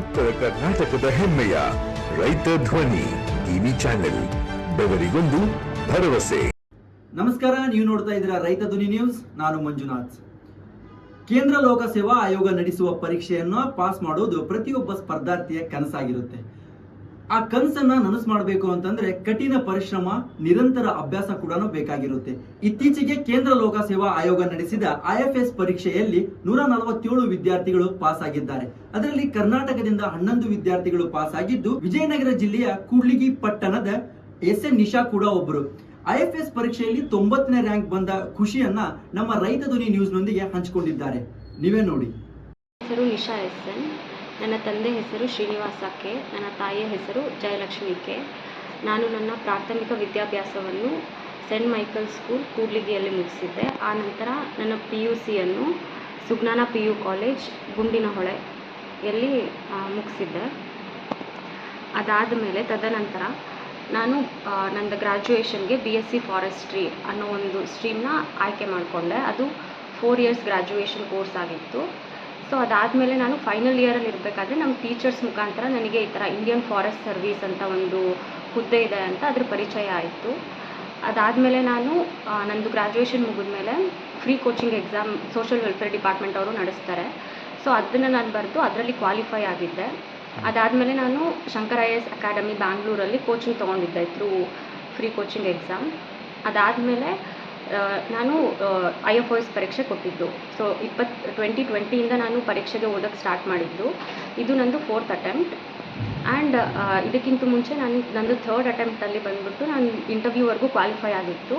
ಉತ್ತರ ಕರ್ನಾಟಕದ ಹೆಮ್ಮೆಯ ರೈತ ಧ್ವನಿ ಟಿವಿ ಚಾನೆಲ್, ಬೆವರಿಗೊಂದು ಭರವಸೆ. ನಮಸ್ಕಾರ, ನೀವು ನೋಡ್ತಾ ಇದ್ದೀರಾ ರೈತ ಧ್ವನಿ ನ್ಯೂಸ್. ನಾನು ಮಂಜುನಾಥ್. ಕೇಂದ್ರ ಲೋಕಸೇವಾ ಆಯೋಗ ನಡೆಸುವ ಪರೀಕ್ಷೆಯನ್ನು ಪಾಸ್ ಮಾಡುವುದು ಪ್ರತಿಯೊಬ್ಬ ಸ್ಪರ್ಧಾರ್ಥಿಯ ಕನಸಾಗಿರುತ್ತೆ. ಆ ಕನಸನ್ನ ನನಸು ಮಾಡಬೇಕು ಅಂತಂದ್ರೆ ಕಠಿಣ ಪರಿಶ್ರಮ, ನಿರಂತರ ಅಭ್ಯಾಸ ಕೂಡ ಬೇಕಾಗಿರುತ್ತೆ. ಇತ್ತೀಚೆಗೆ ಕೇಂದ್ರ ಲೋಕಸೇವಾ ಆಯೋಗ ನಡೆಸಿದ ಐಎಫ್ಎಸ್ ಪರೀಕ್ಷೆಯಲ್ಲಿ ನೂರ ನಲವತ್ತೇಳು ವಿದ್ಯಾರ್ಥಿಗಳು ಪಾಸ್ ಆಗಿದ್ದಾರೆ. ಅದರಲ್ಲಿ ಕರ್ನಾಟಕದಿಂದ ಹನ್ನೊಂದು ವಿದ್ಯಾರ್ಥಿಗಳು ಪಾಸ್ ಆಗಿದ್ದು, ವಿಜಯನಗರ ಜಿಲ್ಲೆಯ ಕೂಡ್ಲಿಗಿ ಪಟ್ಟಣದ ಎಸ್ ಎನ್ ನಿಶಾ ಕೂಡ ಒಬ್ಬರು ಐಎಫ್ಎಸ್ ಪರೀಕ್ಷೆಯಲ್ಲಿ ತೊಂಬತ್ತನೇ ರ್ಯಾಂಕ್ ಬಂದ ಖುಷಿಯನ್ನ ನಮ್ಮ ರೈತ ಧ್ವನಿ ನ್ಯೂಸ್ನೊಂದಿಗೆ ಹಂಚಿಕೊಂಡಿದ್ದಾರೆ. ನೀವೇ ನೋಡಿ. ನಿಶಾ ಎಸ್ ನನ್ನ ತಂದೆ ಹೆಸರು ಶ್ರೀನಿವಾಸ ಕೆ ನನ್ನ ತಾಯಿಯ ಹೆಸರು ಜಯಲಕ್ಷ್ಮಿ ಕೆ ನಾನು ನನ್ನ ಪ್ರಾಥಮಿಕ ವಿದ್ಯಾಭ್ಯಾಸವನ್ನು ಸೆಂಟ್ ಮೈಕಲ್ ಸ್ಕೂಲ್ ಕೂಡ್ಲಿಗಿಯಲ್ಲಿ ಮುಗಿಸಿದ್ದೆ. ಆ ನಂತರ ನನ್ನ ಪಿ ಯು ಸಿಯನ್ನು ಸುಜ್ಞಾನ ಪಿ ಯು ಕಾಲೇಜ್ ಗುಂಡಿನಹೊಳೆಯಲ್ಲಿ ಮುಗಿಸಿದ್ದೆ. ಅದಾದ ಮೇಲೆ ತದನಂತರ ನಾನು ನನ್ನ ಗ್ರ್ಯಾಜುಯೇಷನ್ಗೆ ಬಿ ಎಸ್ ಸಿ ಫಾರೆಸ್ಟ್ರಿ ಅನ್ನೋ ಒಂದು ಸ್ಟ್ರೀಮ್ನ ಆಯ್ಕೆ ಮಾಡಿಕೊಂಡೆ. ಅದು ಫೋರ್ ಇಯರ್ಸ್ ಗ್ರ್ಯಾಜುಯೇಷನ್ ಕೋರ್ಸ್ ಆಗಿತ್ತು. ಸೊ ಅದಾದಮೇಲೆ ನಾನು ಫೈನಲ್ ಇಯರಲ್ಲಿ ಇರಬೇಕಾದ್ರೆ ನಮ್ಮ ಟೀಚರ್ಸ್ ಮುಖಾಂತರ ನನಗೆ ಈ ಥರ ಇಂಡಿಯನ್ ಫಾರೆಸ್ಟ್ ಸರ್ವಿಸ್ ಅಂತ ಒಂದು ಹುದ್ದೆ ಇದೆ ಅಂತ ಅದ್ರ ಪರಿಚಯ ಆಯಿತು. ಅದಾದಮೇಲೆ ನಾನು ನನ್ನದು ನಂದು ಗ್ರ್ಯಾಜುಯೇಷನ್ ಮುಗಿದ್ಮೇಲೆ free coaching exam social welfare department ಅವರು ನಡೆಸ್ತಾರೆ. ಸೊ ಅದನ್ನು ನಾನು ಬರೆದು ಅದರಲ್ಲಿ ಕ್ವಾಲಿಫೈ ಆಗಿದ್ದೆ. ಅದಾದಮೇಲೆ ನಾನು ಶಂಕರ ಐ ಎಸ್ ಅಕಾಡೆಮಿ ಬ್ಯಾಂಗ್ಳೂರಲ್ಲಿ ಕೋಚಿಂಗ್ ತೊಗೊಂಡಿದ್ದೆ ಥ್ರೂ ಫ್ರೀ ಕೋಚಿಂಗ್ ಎಕ್ಸಾಮ್ ಅದಾದಮೇಲೆ ನಾನು ಐ ಎಫ್ ಎಸ್ ಪರೀಕ್ಷೆ ಕೊಟ್ಟಿದ್ದು. ಸೊ ಇಪ್ಪತ್ತು ಟ್ವೆಂಟಿ ಟ್ವೆಂಟಿಯಿಂದ ನಾನು ಪರೀಕ್ಷೆಗೆ ಓದೋಕ್ಕೆ ಸ್ಟಾರ್ಟ್ ಮಾಡಿದ್ದು. ಇದು ನಂದು ಫೋರ್ತ್ ಅಟೆಂಪ್ಟ್ ಆ್ಯಂಡ್ ಇದಕ್ಕಿಂತ ಮುಂಚೆ ನಾನು, ನಂದು ಥರ್ಡ್ ಅಟೆಂಪ್ಟಲ್ಲಿ ಬಂದುಬಿಟ್ಟು ನಾನು ಇಂಟರ್ವ್ಯೂವರೆಗೂ ಕ್ವಾಲಿಫೈ ಆಗಿತ್ತು.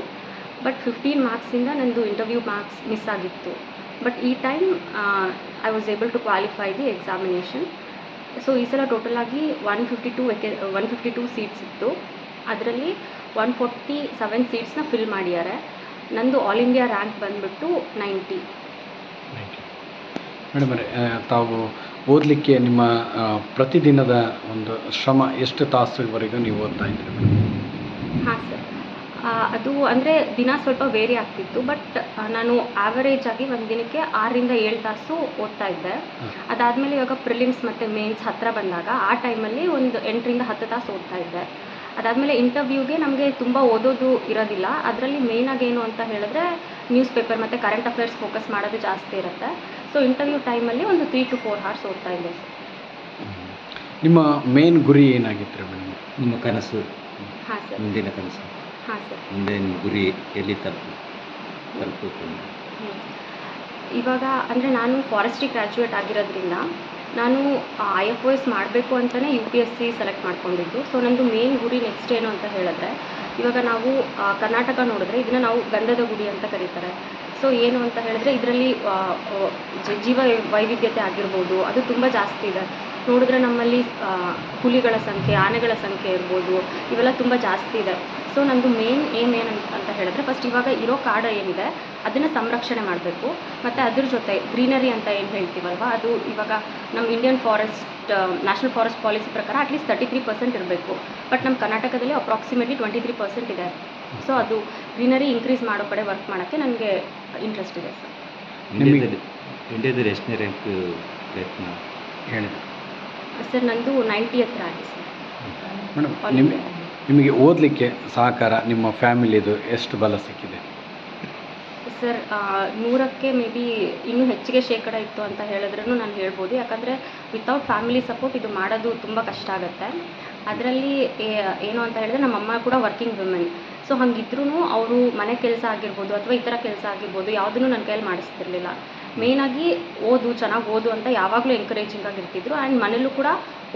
ಬಟ್ ಫಿಫ್ಟೀನ್ ಮಾರ್ಕ್ಸಿಂದ ನಂದು ಇಂಟರ್ವ್ಯೂ ಮಾರ್ಕ್ಸ್ ಮಿಸ್ ಆಗಿತ್ತು. ಬಟ್ ಈ time I was able to qualify the examination so ಈ ಸಲ ಆಗಿ ಒನ್ ಫಿಫ್ಟಿ ಟೂ ವೆಕೆ ಒನ್ ಫಿಫ್ಟಿ ಟೂ ಸೀಟ್ಸ್ ಇತ್ತು. ಅದರಲ್ಲಿ ಒನ್ ಫೋರ್ಟಿ ಸೆವೆನ್ ಸೀಟ್ಸ್ನ ಫಿಲ್ ಮಾಡಿದ್ದಾರೆ. ನಂದು ಆಲ್ ಇಂಡಿಯಾ ರ್ಯಾಂಕ್ ಬಂದ್ಬಿಟ್ಟು ನೈಂಟಿ ಮೇಡಮ್ ಅವರೇ ತಾವು ಓದಲಿಕ್ಕೆ ನಿಮ್ಮ ಪ್ರತಿದಿನದ ಒಂದು ಶ್ರಮ ಎಷ್ಟು ತಾಸುವರೆಗೂ ನೀವು ಓದ್ತಾ ಇದ್ದೀರಿ ಮೇಡಮ್? ಹಾಂ ಸರ್ ಅದು ಅಂದರೆ ದಿನ ಸ್ವಲ್ಪ ವೇರಿ ಆಗ್ತಿತ್ತು ಬಟ್ ನಾನು ಆವರೇಜ್ ಆಗಿ ಒಂದು ದಿನಕ್ಕೆ ಆರರಿಂದ ಏಳು ತಾಸು ಓದ್ತಾ ಇದ್ದೆ. ಅದಾದಮೇಲೆ ಇವಾಗ ಪ್ರಿಲಿಮ್ಸ್ ಮತ್ತು ಮೇನ್ಸ್ ಹತ್ತಿರ ಬಂದಾಗ ಆ ಟೈಮಲ್ಲಿ ಒಂದು ಎಂಟರಿಂದ ಹತ್ತು ತಾಸು ಓದ್ತಾ ಇದ್ದೆ. ಅದಾದಮೇಲೆ ಇಂಟರ್ವ್ಯೂಗೆ ನಮಗೆ ತುಂಬ ಓದೋದು ಇರೋದಿಲ್ಲ. ಅದರಲ್ಲಿ ಮೇಯ್ನಾಗಿ ಏನು ಅಂತ ಹೇಳಿದ್ರೆ ನ್ಯೂಸ್ ಪೇಪರ್ ಮತ್ತು ಕರೆಂಟ್ ಅಫೇರ್ಸ್ ಫೋಕಸ್ ಮಾಡೋದು ಜಾಸ್ತಿ ಇರುತ್ತೆ. ಸೊ ಇಂಟರ್ವ್ಯೂ ಟೈಮಲ್ಲಿ ಒಂದು ತ್ರೀ ಟು ಫೋರ್ ಅವರ್ಸ್ ಓದ್ತಾ ಇದ್ದೆ. ನಿಮ್ಮ ಮೇನ್ ಗುರಿ ಏನಾಗಿತ್ತು ಮೇಡಮ್? ನಿಮ್ಮ ಕನಸು? ಹಾಂ ಸರ್ ಮುಂದಿನ ಕನಸು? ಹಾಂ ಸರ್ ಮುಂದೆ ನಿಮ್ಮ ಗುರಿ ಎಲ್ಲಿ ತಲುಪು ತಲುಪಬೇಕು. ಹ್ಮ್. ಇವಾಗ ಅಂದರೆ ನಾನು ಫಾರೆಸ್ಟ್ರಿ ಗ್ರ್ಯಾಜುಯೇಟ್ ಆಗಿರೋದ್ರಿಂದ ನಾನು ಐ ಎಫ್ ಒ ಎಸ್ ಮಾಡಬೇಕು ಅಂತಲೇ U P S C select ಮಾಡ್ಕೊಂಡಿದ್ದು. ಸೊ ನಂದು ಮೇನ್ ಗುರಿ ನೆಕ್ಸ್ಟ್ ಏನು ಅಂತ ಹೇಳಿದ್ರೆ, ಇವಾಗ ನಾವು ಕರ್ನಾಟಕ ನೋಡಿದ್ರೆ ಇದನ್ನು ನಾವು ಗಂಧದ ಗುಡಿ ಅಂತ ಕರೀತಾರೆ. ಸೊ ಏನು ಅಂತ ಹೇಳಿದ್ರೆ ಇದರಲ್ಲಿ ಜೀವ ವೈವಿಧ್ಯತೆ ಆಗಿರ್ಬೋದು, ಅದು ತುಂಬ ಜಾಸ್ತಿ ಇದೆ. ನೋಡಿದ್ರೆ ನಮ್ಮಲ್ಲಿ ಹುಲಿಗಳ ಸಂಖ್ಯೆ, ಆನೆಗಳ ಸಂಖ್ಯೆ ಇರ್ಬೋದು, ಇವೆಲ್ಲ ತುಂಬ ಜಾಸ್ತಿ ಇದೆ. ಸೊ ನಂದು ಮೇನ್ ಏಮ್ ಏನು ಅಂತ ಹೇಳಿದ್ರೆ ಫಸ್ಟ್ ಇವಾಗ ಇರೋ ಕಾಡು ಏನಿದೆ ಅದನ್ನು ಸಂರಕ್ಷಣೆ ಮಾಡಬೇಕು. ಮತ್ತು ಅದ್ರ ಜೊತೆ ಗ್ರೀನರಿ ಅಂತ ಏನು ಹೇಳ್ತೀವಲ್ವ ಅದು ಇವಾಗ ನಮ್ಮ Indian forest national forest policy ಪ್ರಕಾರ at least thirty three percent ಇರಬೇಕು. ಬಟ್ ನಮ್ಮ ಕರ್ನಾಟಕದಲ್ಲಿ ಅಪ್ರಾಕ್ಸಿಮೇಟ್ಲಿ ಟ್ವೆಂಟಿ ತ್ರೀ ಪರ್ಸೆಂಟ್ ಇದೆ. ಸೊ ಅದು ಗ್ರೀನರಿ ಇನ್ಕ್ರೀಸ್ ಮಾಡೋ ಕಡೆ ವರ್ಕ್ ಮಾಡೋಕ್ಕೆ ನನಗೆ ಇಂಟ್ರೆಸ್ಟ್ ಇದೆ ಸರ್ ಇಂಡಿಯಾದಲ್ಲಿ ಎಷ್ಟನೇ ರ್ಯಾಂಕ್ ಪ್ರಯತ್ನ ಸರ್ ನಂದು ನೈಂಟಿ ಹತ್ರ ಆಗಿದೆ ಸರ್ ನಿಮಗೆ ಓದಲಿಕ್ಕೆ ಸಹಕಾರ ನಿಮ್ಮ ಫ್ಯಾಮಿಲಿದು ಎಷ್ಟು ಬಲ ಸಿಕ್ಕಿದೆ? ಸರ್ ನೂರಕ್ಕೆ ಮೇ ಬಿ ಇನ್ನೂ ಹೆಚ್ಚಿಗೆ ಶೇಕಡ ಇತ್ತು ಅಂತ ಹೇಳಿದ್ರೂ ನಾನು ಹೇಳ್ಬೋದು. ಯಾಕಂದರೆ ವಿತೌಟ್ ಫ್ಯಾಮಿಲಿ ಸಪೋರ್ಟ್ ಇದು ಮಾಡೋದು ತುಂಬ ಕಷ್ಟ ಆಗುತ್ತೆ. ಅದರಲ್ಲಿ ಏನು ಅಂತ ಹೇಳಿದ್ರೆ ನಮ್ಮ ಅಮ್ಮ ಕೂಡ ವರ್ಕಿಂಗ್ ವುಮೆನ್ ಸೊ ಹಂಗಿದ್ರೂ ಅವರು ಮನೆ ಕೆಲಸ ಆಗಿರ್ಬೋದು ಅಥವಾ ಇತರ ಕೆಲಸ ಆಗಿರ್ಬೋದು ಯಾವುದನ್ನು ನನ್ನ ಕೈಯಲ್ಲಿ ಮಾಡಿಸ್ತಿರ್ಲಿಲ್ಲ. ಮೇಯ್ನಾಗಿ ಓದು, ಚೆನ್ನಾಗಿ ಓದು ಅಂತ ಯಾವಾಗಲೂ ಎನ್ಕರೇಜಿಂಗ್ ಆಗಿರ್ತಿದ್ರು. ಆ್ಯಂಡ್ ಮನೇಲೂ ಕೂಡ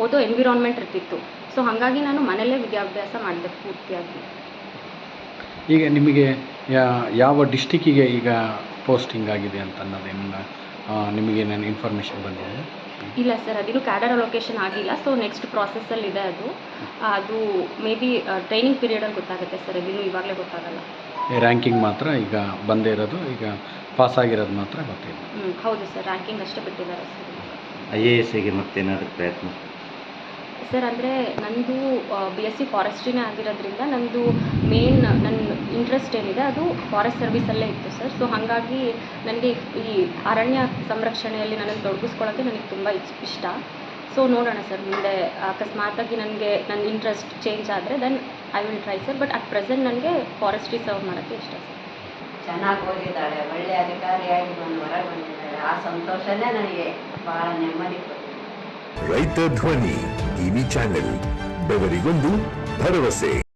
ಓದೋ ಎನ್ವಿರಾನ್ಮೆಂಟ್ ಇರ್ತಿತ್ತು. ಸೊ ಹಾಗಾಗಿ ನಾನು ಮನೆಯಲ್ಲೇ ವಿದ್ಯಾಭ್ಯಾಸ ಮಾಡಿದೆ ಪೂರ್ತಿಯಾಗಿ. ಈಗ ನಿಮಗೆ ಯಾವ ಡಿಸ್ಟಿಕ್ಕಿಗೆ ಈಗ ಪೋಸ್ಟಿಂಗ್ ಆಗಿದೆ ಅಂತ ಅನ್ನೋದೇನು ನಿಮಗೆ ನಾನು ಇನ್ಫಾರ್ಮೇಷನ್ ಬಂದಿದೆ? ಇಲ್ಲ ಸರ್ ಅದಿನ್ನೂ ಕ್ಯಾಡರ್ ಲೊಕೇಶನ್ ಆಗಿಲ್ಲ. ಸೊ ನೆಕ್ಸ್ಟ್ ಪ್ರಾಸೆಸ್ಸಲ್ಲಿ ಇದೆ ಅದು. ಅದು ಮೇ ಬಿ ಟ್ರೈನಿಂಗ್ ಪೀರಿಯಡಲ್ಲಿ ಗೊತ್ತಾಗುತ್ತೆ ಸರ್ ಅದಿನ್ನೂ ಇವಾಗಲೇ ಗೊತ್ತಾಗಲ್ಲ. ರ್ಯಾಂಕಿಂಗ್ ಮಾತ್ರ ಈಗ ಬಂದೇ ಇರೋದು. ಈಗ ಪಾಸ್ ಆಗಿರೋದು ಮಾತ್ರ ಗೊತ್ತಿಲ್ಲ. ಹ್ಞೂ ಹೌದು ಸರ್ ರ್ಯಾಂಕಿಂಗ್ ಅಷ್ಟೇ ಬಿಟ್ಟಿದ್ದಾರೆ ಸರ್ ಐ ಎ ಎಸ್ಸಿಗೆ ಮತ್ತೇನಾದರೂ ಪ್ರಯತ್ನ? ಸರ್, ಅಂದರೆ ನಂದು ಬಿ ಎಸ್ ಸಿ ಫಾರೆಸ್ಟ್ರಿನೇ ಆಗಿರೋದ್ರಿಂದ ನಂದು ಮೇನ್ ನನ್ನ ಇಂಟ್ರೆಸ್ಟ್ ಏನಿದೆ ಅದು ಫಾರೆಸ್ಟ್ ಸರ್ವಿಸಲ್ಲೇ ಇತ್ತು ಸರ್. ಸೊ ಹಾಗಾಗಿ ನನಗೆ ಈ ಅರಣ್ಯ ಸಂರಕ್ಷಣೆಯಲ್ಲಿ ನನಗೆ ತೊಡಗಿಸ್ಕೊಳ್ಳೋಕ್ಕೆ ನನಗೆ ತುಂಬ ಇಷ್ಟ. ಸೊ ನೋಡೋಣ ಸರ್, ಮುಂದೆ ಅಕಸ್ಮಾತಾಗಿ ನನಗೆ ನನ್ನ ಇಂಟ್ರೆಸ್ಟ್ ಚೇಂಜ್ ಆದರೆ then I will try sir. But at present ನನಗೆ ಫಾರೆಸ್ಟ್ರಿ ಸರ್ವ್ ಮಾಡೋಕ್ಕೆ ಇಷ್ಟ ಸರ್. ಚೆನ್ನಾಗಿ ಓದಿದ್ದಾಳೆ ಒಳ್ಳೆ ಅಧಿಕಾರಿಯಾಗಿ ಬಂದು ಹೊರಗೆ ಬಂದಿದ್ದಾಳೆ. ಆ ಸಂತೋಷನೇ ನನಗೆ ಬಹಳ ನೆಮ್ಮದಿ ರೈತ ಧ್ವನಿ ಟಿವಿ ಚಾನೆಲ್ ಬೆವರಿಗೊಂದು ಭರವಸೆ.